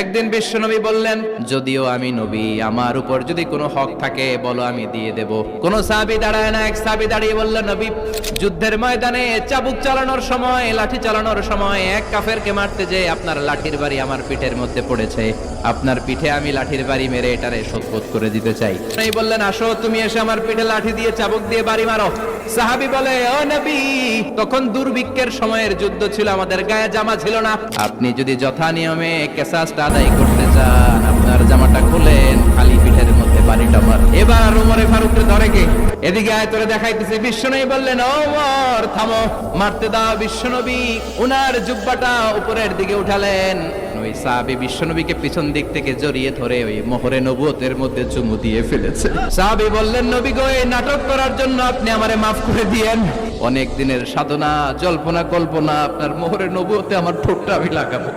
একদিন বিশ্বনবী বললেন, যদিও আমি নবী, আমার উপর যদি কোনো হক থাকে, বলো আমি দিয়ে দেব। কোন সাহাবী দাঁড়ায় না, এক সাহাবী দাঁড়িয়ে বললেন নবী, যুদ্ধের ময়দানে চাবুক চালানোর সময়, লাঠি চালানোর সময়, এক কাফেরকে মারতে যে আপনার লাঠির বাড়ি আমার পিঠের মধ্যে পড়েছে। আপনার পিঠে আমি লাঠির বাড়ি মেরে এটারে শোধবোধ করে দিতে চাই। বললেন, আসো, তুমি এসে আমার পিঠে লাঠি দিয়ে চাবুক দিয়ে বাড়ি মারো। সাহাবী বলে, ও নবী, তখন দুর্ভিক্ষের সময়ের যুদ্ধ ছিল, আমাদের গায়ে জামা ছিল না। আপনি যদি যথা নিয়মে কেসাসটা আদায় করতে চান, আপনার জামাটা এদিকে আয়, তোরে দেখাইতেছে, বিশ্বনবী বললেন, ও উমর থামো। মারতে দাও বিশ্বনবী। উনার জুব্বাটা উপরের দিকে উঠালেন। ওই সাহাবী পিছন দিক থেকে জড়িয়ে ধরে ওই মোহরে নবুয়তের মধ্যে চুমু দিয়ে ফেলেছে। সাহাবী বললেন, নবী গো, এই নাটক করার জন্য আপনি আমারে মাফ করে দিয়েন। অনেক দিনের সাধনা, জল্পনা, কল্পনা আপনার মোহরে নবুয়তে আমার ঠোঁটটা আমি লাগাবো।